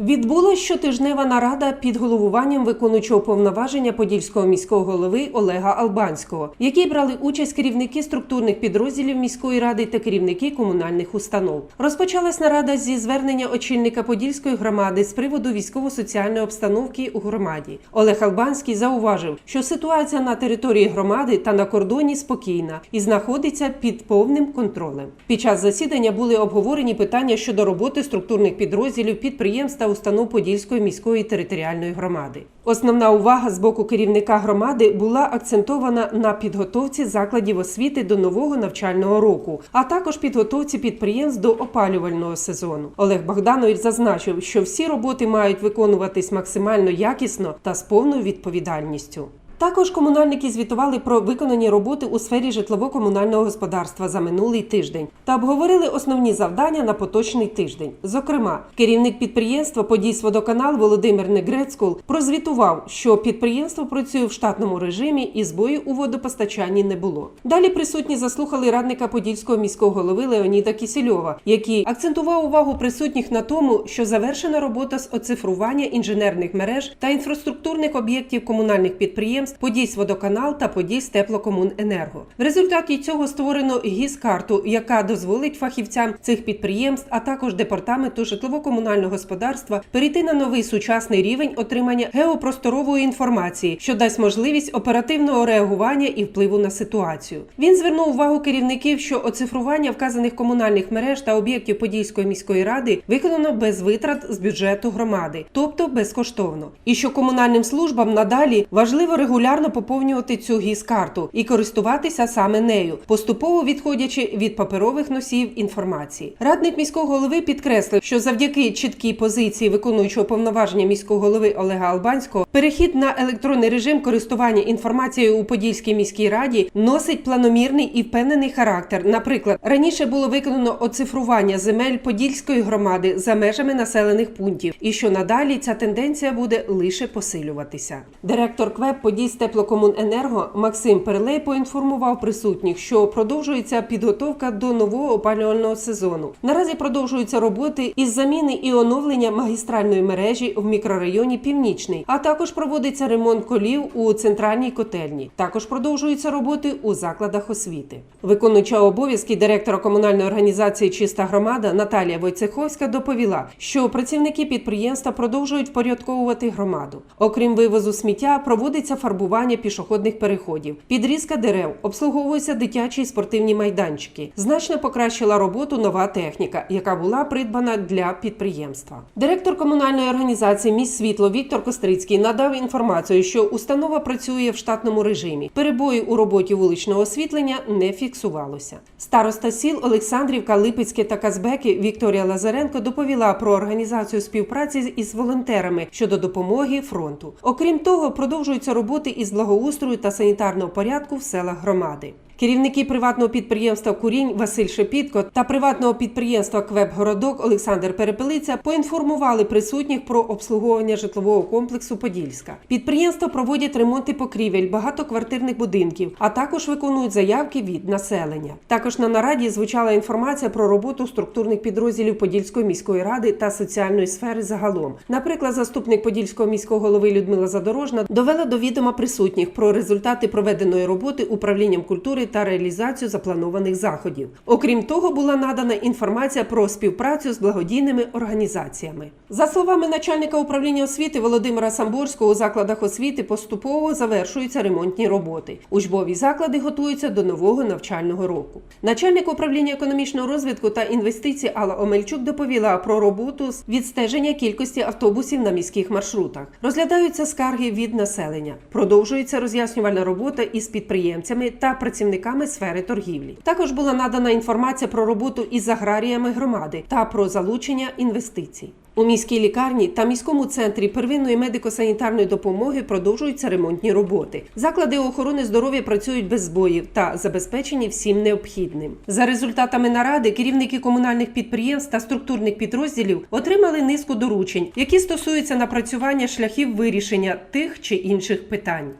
Відбулась щотижнева нарада під головуванням виконуючого повноваження подільського міського голови Олега Албанського, в якій брали участь керівники структурних підрозділів міської ради та керівники комунальних установ. Розпочалась нарада зі звернення очільника подільської громади з приводу військово-соціальної обстановки у громаді. Олег Албанський зауважив, що ситуація на території громади та на кордоні спокійна і знаходиться під повним контролем. Під час засідання були обговорені питання щодо роботи структурних підрозділів підприємств та установ Подільської міської територіальної громади. Основна увага з боку керівника громади була акцентована на підготовці закладів освіти до нового навчального року, а також підготовці підприємств до опалювального сезону. Олег Богданович зазначив, що всі роботи мають виконуватись максимально якісно та з повною відповідальністю. Також комунальники звітували про виконані роботи у сфері житлово-комунального господарства за минулий тиждень та обговорили основні завдання на поточний тиждень. Зокрема, керівник підприємства «Подільсводоканал» Володимир Негрецькул прозвітував, що підприємство працює в штатному режимі і збоїв у водопостачанні не було. Далі присутні заслухали радника подільського міського голови Леоніда Кісельова, який акцентував увагу присутніх на тому, що завершена робота з оцифрування інженерних мереж та інфраструктурних об'єктів комунальних підприємств Подільсводоканал та Подільстеплокомуненерго. В результаті цього створено гіс-карту, яка дозволить фахівцям цих підприємств, а також департаменту житлово-комунального господарства перейти на новий сучасний рівень отримання геопросторової інформації, що дасть можливість оперативного реагування і впливу на ситуацію. Він звернув увагу керівників, що оцифрування вказаних комунальних мереж та об'єктів Подільської міської ради виконано без витрат з бюджету громади, тобто безкоштовно, і що комунальним службам надалі важливо регулярно поповнювати цю гіс-карту і користуватися саме нею, поступово відходячи від паперових носіїв інформації. Радник міського голови підкреслив, що завдяки чіткій позиції виконуючого повноваження міського голови Олега Албанського перехід на електронний режим користування інформацією у Подільській міській раді носить планомірний і впевнений характер. Наприклад, раніше було виконано оцифрування земель Подільської громади за межами населених пунктів, і що надалі ця тенденція буде лише посилюватися. Директор КВЕП Подільстеплокомуненерго Максим Перлей поінформував присутніх, що продовжується підготовка до нового опалювального сезону. Наразі продовжуються роботи із заміни і оновлення магістральної мережі в мікрорайоні Північний, а також проводиться ремонт колів у центральній котельні. Також продовжуються роботи у закладах освіти. Виконуюча обов'язки директора комунальної організації Чиста громада Наталія Войцеховська доповіла, що працівники підприємства продовжують впорядковувати громаду. Окрім вивозу сміття, проводиться фарбування пішохідних переходів, підрізка дерев, обслуговуються дитячі і спортивні майданчики. Значно покращила роботу нова техніка, яка була придбана для підприємства. Директор комунальної організації Міст світло Віктор Кострицький надав інформацію, що установа працює в штатному режимі. Перебої у роботі вуличного освітлення не фіксувалося. Староста сіл Олександрівка, Липецьке та Казбеки Вікторія Лазаренко доповіла про організацію співпраці із волонтерами щодо допомоги фронту. Окрім того, продовжуються роботи із благоустрою та санітарного порядку в селах громади. Керівники приватного підприємства Курінь Василь Шепітко та приватного підприємства Квеб Городок Олександр Перепелиця поінформували присутніх про обслуговування житлового комплексу Подільська. Підприємства проводять ремонти покрівель багатоквартирних будинків, а також виконують заявки від населення. Також на нараді звучала інформація про роботу структурних підрозділів Подільської міської ради та соціальної сфери загалом. Наприклад, заступник Подільського міського голови Людмила Задорожна довела до відома присутніх про результати проведеної роботи управлінням культури та реалізацію запланованих заходів. Окрім того, була надана інформація про співпрацю з благодійними організаціями. За словами начальника управління освіти Володимира Самборського, у закладах освіти поступово завершуються ремонтні роботи. Учбові заклади готуються до нового навчального року. Начальник управління економічного розвитку та інвестицій Алла Омельчук доповіла про роботу з відстеження кількості автобусів на міських маршрутах. Розглядаються скарги від населення. Продовжується роз'яснювальна робота із підприємцями та працівниками сфери торгівлі. Також була надана інформація про роботу із аграріями громади та про залучення інвестицій. У міській лікарні та міському центрі первинної медико-санітарної допомоги продовжуються ремонтні роботи. Заклади охорони здоров'я працюють без збоїв та забезпечені всім необхідним. За результатами наради керівники комунальних підприємств та структурних підрозділів отримали низку доручень, які стосуються напрацювання шляхів вирішення тих чи інших питань.